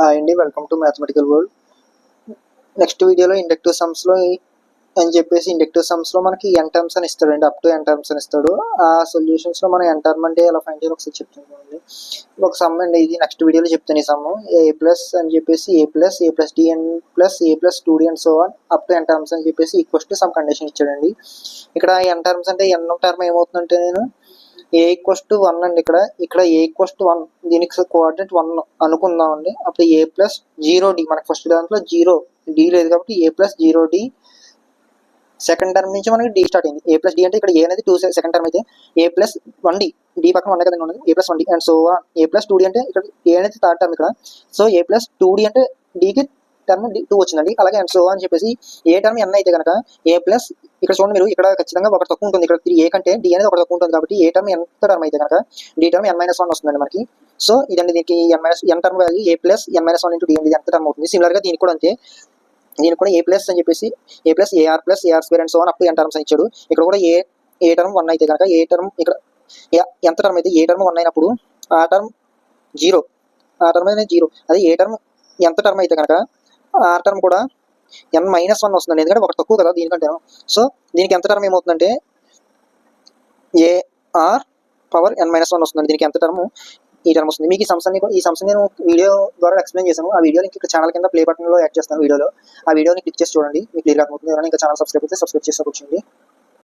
Hi అండి welcome to mathematical world next వీడియోలో inductive సమ్స్లో అని చెప్పేసి ఇండక్టివ్ సమ్స్లో మనకి ఎన్ టర్మ్స్ అని ఇస్తాడండి. అప్ టు ఎన్ టర్మ్స్ అని ఇస్తాడు. ఆ సొల్యూషన్స్లో మనం ఎన్ టర్మ్ అంటే ఎలా ఫైండ్ చేయాలి ఒకసారి చెప్తాను ఒక సమ్ అండి. ఇది నెక్స్ట్ వీడియోలో చెప్తాను ఈ సమ్ ఏ ప్లస్ అని చెప్పేసి A plus A plus D N plus A plus two D N and so on up to N terms అని చెప్పేసి ఈక్వల్స్ సమ్ కండిషన్ ఇచ్చాడండి. ఇక్కడ ఎన్ టర్మ్స్ అంటే ఎన్ టర్మ్ ఏమవుతుందంటే నేను ఏ ఈక్వస్ టు వన్ అండి ఇక్కడ. ఇక్కడ ఏ ఈక్వస్ టు వన్ దీనికి కోఆర్డినేట్ వన్ అనుకుందాం అండి అప్పుడు ఏ ప్లస్ జీరో డి మనకి ఫస్ట్ దాంట్లో జీరో డి లేదు కాబట్టి A plus zero D second term నుంచి మనకి డి స్టార్ట్ అయింది. ఏ ప్లస్ డి అంటే ఇక్కడ ఏ అనేది టూ సెకండ్ టర్మ్ అయితే A plus one D D పక్కన వన్ కదండి ఉన్నది. A plus one D and so A plus two D అంటే ఇక్కడ ఏ అనేది థర్డ్ టర్మ్ ఇక్కడ. So A plus two D అంటే డికి టర్మ్ టూ వచ్చిందండి. అలాగే అండ్ సో అని చెప్పేసి ఏ టర్మ్ ఎన్ అయితే కనుక ఏ ప్లస్ ఇక్కడ చూడండి మీరు ఇక్కడ ఖచ్చితంగా ఒకటి తక్కువ ఉంటుంది. ఇక్కడ ఏ కంటే డి అనేది ఒకటి తక్కువ ఉంటుంది కాబట్టి ఏ టర్మ్ ఎంత టర్మ్ అయితే కనుక D term N minus one వస్తుందండి మనకి. సో ఇదండి దీనికి N minus N term value A plus N minus one into D అనేది ఎంత టర్మ్ అవుతుంది. సిమిలర్గా దీనికి కూడా అంతే. దీనికి కూడా ఏ ప్లస్ అని చెప్పేసి A plus A R plus A R square and so up N terms ఇచ్చాడు. ఇక్కడ కూడా ఏ ఏ టర్మ్ వన్ అయితే కనుక ఏ టర్మ్ ఇక్కడ ఏ- ఎంత టర్మ్ అయితే ఏ టర్మ్ వన్ అయినప్పుడు ఆ టర్మ్ జీరో ఆ టర్మ్ అనేది జీరో. అదే ఏ టర్మ్ ఎంత టర్మ్ అయితే కనుక ఆర్ టర్మ్ కూడా ఎన్ మైనస్ వన్ వస్తుందండి ఎందుకంటే ఒకటి తక్కువ కదా దీనికంటే. సో దీనికి ఎంత టర్మ్ ఏమవుతుందంటే A R power N minus one వస్తుంది. దీనికి ఎంత టర్మ్ ఈ టర్మ్ వస్తుంది. మీకు ఈ సంస్థని ఈ సంస్థని నేను వీడియో ద్వారా ఎక్స్ప్లెయిన్ చేశాను. ఆ వీడియో లింక్ ఇక్కడ ఛానల్ కింద ప్లే బటన్లో యాడ్ చేస్తాను వీడియోలో. ఆ వీడియోని క్లిక్ చేసి చూడండి. మీకు క్లియర్ అవుతుంది ఎవరైనా ఇంకా ఛానల్ సబ్స్క్రైబ్ అయితే సబ్స్క్రైబ్ చేసి కూర్చోండి